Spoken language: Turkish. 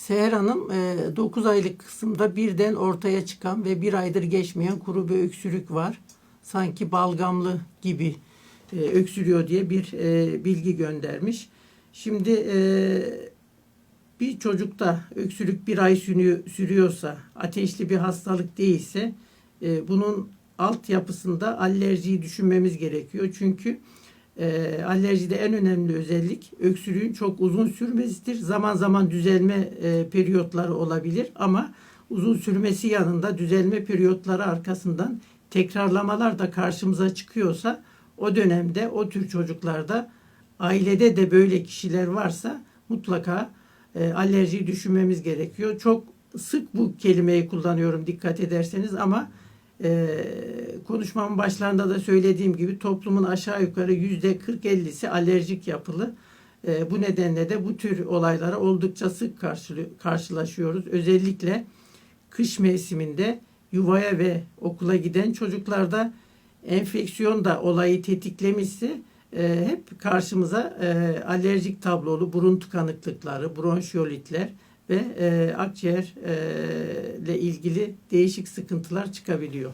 Seher Hanım 9 aylık kısımda birden ortaya çıkan ve bir aydır geçmeyen kuru bir öksürük var. Sanki balgamlı gibi e, öksürüyor diye bir e, bilgi göndermiş. Şimdi e, bir çocukta öksürük bir ay sürüyor- sürüyorsa, ateşli bir hastalık değilse e, bunun altyapısında alerjiyi düşünmemiz gerekiyor. Çünkü e, alerjide en önemli özellik öksürüğün çok uzun sürmesidir. Zaman zaman düzelme e, periyotları olabilir ama uzun sürmesi yanında düzelme periyotları arkasından tekrarlamalar da karşımıza çıkıyorsa o dönemde o tür çocuklarda ailede de böyle kişiler varsa mutlaka e, alerjiyi düşünmemiz gerekiyor. Çok sık bu kelimeyi kullanıyorum dikkat ederseniz ama e, konuşmamın başlarında da söylediğim gibi toplumun aşağı yukarı yüzde 40-50'si alerjik yapılı. E, bu nedenle de bu tür olaylara oldukça sık karşılaşıyoruz. Özellikle kış mevsiminde yuvaya ve okula giden çocuklarda enfeksiyon da olayı tetiklemişse e, hep karşımıza e, alerjik tablolu burun tıkanıklıkları, bronşiyolitler ve e, akciğer e, ile ilgili değişik sıkıntılar çıkabiliyor.